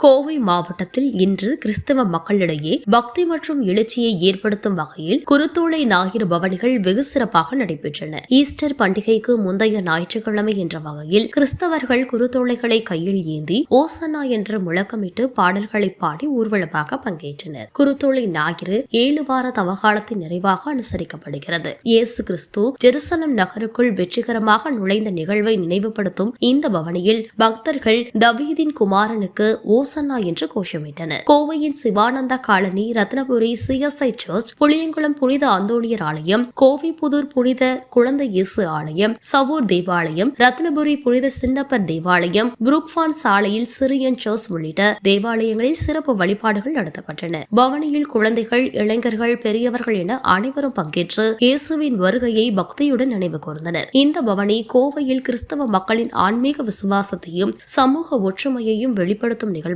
கோவை மாவட்டத்தில் இன்று கிறிஸ்தவ மக்களிடையே பக்தி மற்றும் எழுச்சியை ஏற்படுத்தும் வகையில் குருத்தோலை ஞாயிறு பவனிகள் வெகு சிறப்பாக நடைபெற்றன. ஈஸ்டர் பண்டிகைக்கு முந்தைய ஞாயிற்றுக்கிழமை என்ற வகையில் கிறிஸ்தவர்கள் குருத்தோலைகளை கையில் ஏந்தி ஓசனா என்ற முழக்கமிட்டு பாடல்களை பாடி ஊர்வலமாக பங்கேற்றனர். குருத்தோலை ஞாயிறு ஏழு வார தவகாலத்தின் நிறைவாக அனுசரிக்கப்படுகிறது. இயேசு கிறிஸ்து ஜெருசலம் நகருக்குள் வெற்றிகரமாக நுழைந்த நிகழ்வை நினைவுபடுத்தும் இந்த பவனியில் பக்தர்கள் தவீதின் குமாரனுக்கு ஓ ஓசன்னா என்று கோஷமிட்டனர். கோவையின் Sivananda colony Rathnapuri CSI church Puliyankulam புனித அந்தோணியர் ஆலயம் கோவை புதூர் புனித குழந்தை இயேசு ஆலயம் சவூர் தேவாலயம் ரத்னபுரி புனித சின்னப்பர் தேவாலயம் புரூக்ஃபான் சாலையில் சிரியன் சர்ச் உள்ளிட்ட தேவாலயங்களில் சிறப்பு வழிபாடுகள் நடத்தப்பட்டன. பவனியில் குழந்தைகள் இளைஞர்கள் பெரியவர்கள் என அனைவரும் பங்கேற்று இயேசுவின் வருகையை பக்தியுடன் நினைவு கூர்ந்தனர். இந்த பவனி கோவையில் கிறிஸ்தவ மக்களின் ஆன்மீக விசுவாசத்தையும் சமூக ஒற்றுமையையும் வெளிப்படுத்தும் நிகழ்வு